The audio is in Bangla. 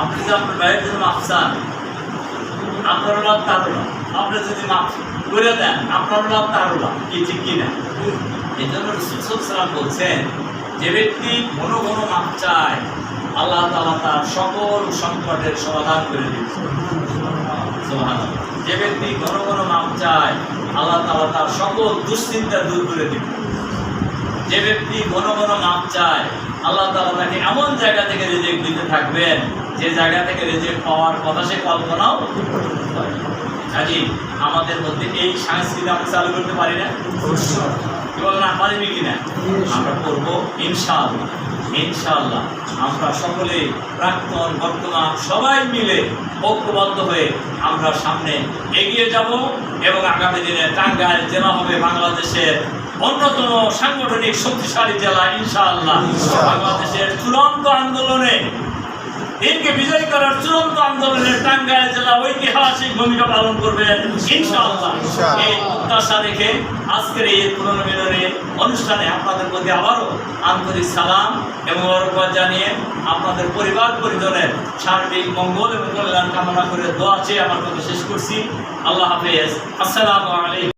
আপনি যদি আপনার ভাইয়ের জন্য মাফ চান, আপনার লাভ লাভ। আপনি যদি মাফ করে দেন, আপনার লাভ লাভ। কি ঠিক কিনা এই জন্য সালাম বলছেন, যে ব্যক্তি ঘন ঘন মাপ চায়, আল্লাহ তালা তার সকল সংকটের সমাধান করে দিচ্ছে। যে ব্যক্তি ঘন ঘন মাপ চায়, আল্লাহ তালা তার সকল দুশ্চিন্তা দূর করে দিবে। যে ব্যক্তি ঘন ঘন মাপ চায়, আল্লাহ তালা তাকে এমন জায়গা থেকে রিজেক্ট দিতে থাকবেন যে জায়গা থেকে রিজেক্ট পাওয়ার কথা সে কল্পনাও। কাজেই আমাদের মধ্যে এই সংস্কৃতি আমরা চালু করতে পারি না কি বল না পারিনি কিনা আমরা করব ইনশাআল্লাহ ইনশাআল্লাহ আমরা সকলে প্রাক্তন বর্তমান সবাই মিলে ঐক্যবদ্ধ হয়ে আমরা সামনে এগিয়ে যাব এবং আগামী দিনে টাঙ্গাইল জেলা হবে বাংলাদেশের অন্যতম সাংগঠনিক শক্তিশালী জেলা ইনশাআল্লাহ ইনশাআল্লাহ। বাংলাদেশের চূড়ান্ত আন্দোলনে দিনকে বিজয় করার চূড়ান্ত আন্দোলনে টাঙ্গাইল জেলা ঐতিহাসিক ভূমিকা পালন করবেন ইনশাআল্লাহ। ইনশাআল্লাহ। এই প্রত্যাশা রেখে আজকের এই পুনর্মিলনের অনুষ্ঠানে আপনাদের প্রতি আবারও আন্তরিক সালাম এবং বরকত জানিয়ে আপনাদের পরিবার পরিজনের সার্বিক মঙ্গল এবং কল্যাণ কামনা করে দোয়া চেয়ে আমার কথা শেষ করছি। আল্লাহ হাফেজ। আসসালামু আলাইকুম।